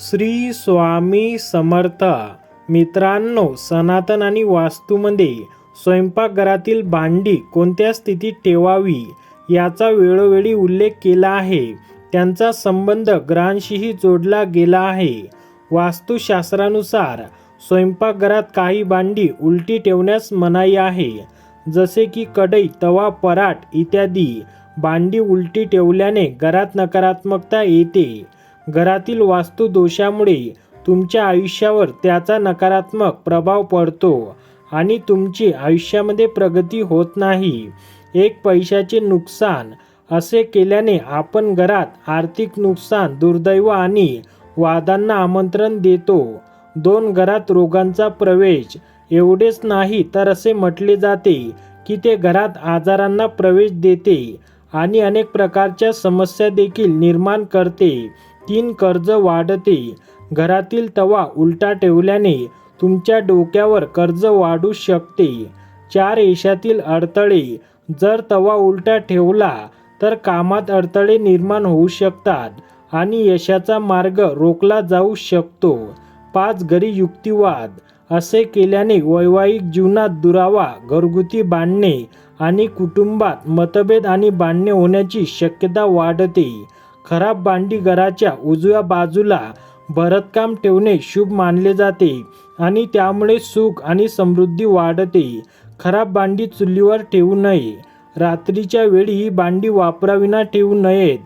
श्री स्वामी समर्थ. मित्रांनो सनातन आणि वास्तूमध्ये स्वयंपाकघरातील भांडी कोणत्या स्थितीत ठेवावी याचा वेळोवेळी उल्लेख केला आहे. त्यांचा संबंध ग्रहांशीही जोडला गेला आहे. वास्तुशास्त्रानुसार स्वयंपाकघरात काही भांडी उलटी ठेवण्यास मनाई आहे. जसे की कढई तवा पराठ इत्यादी. भांडी उलटी ठेवल्याने घरात नकारात्मकता येते. घरातील वास्तू दोषामुळे तुमच्या आयुष्यावर त्याचा नकारात्मक प्रभाव पडतो आणि तुमची आयुष्यामध्ये प्रगती होत नाही. एक पैशाचे नुकसान असे केल्याने आपण घरात आर्थिक नुकसान दुर्दैव आणि वादांना आमंत्रण देतो. दोन घरात रोगांचा प्रवेश एवढेच नाही तर असे म्हटले जाते की ते घरात आजारांना प्रवेश देते आणि अनेक प्रकारच्या समस्या देखील निर्माण करते. तीन कर्ज वाढते. घरातील तवा उलटा ठेवल्याने तुमच्या डोक्यावर कर्ज वाढू शकते. चार यशातील अडथळे. जर तवा उलटा ठेवला तर कामात अडथळे निर्माण होऊ शकतात आणि यशाचा मार्ग रोखला जाऊ शकतो. पाच घरी युक्तिवाद. असे केल्याने वैवाहिक जीवनात दुरावा घरगुती बांधणे आणि कुटुंबात मतभेद आणि बांधणे होण्याची शक्यता वाढते. खराब भांडी घराच्या उजव्या बाजूला भरतकाम ठेवणे शुभ मानले जाते आणि त्यामुळे सुख आणि समृद्धी वाढते. खराब भांडी चुलीवर ठेवू नये. रात्रीच्या वेळी ही भांडी वापराविना ठेवू नयेत.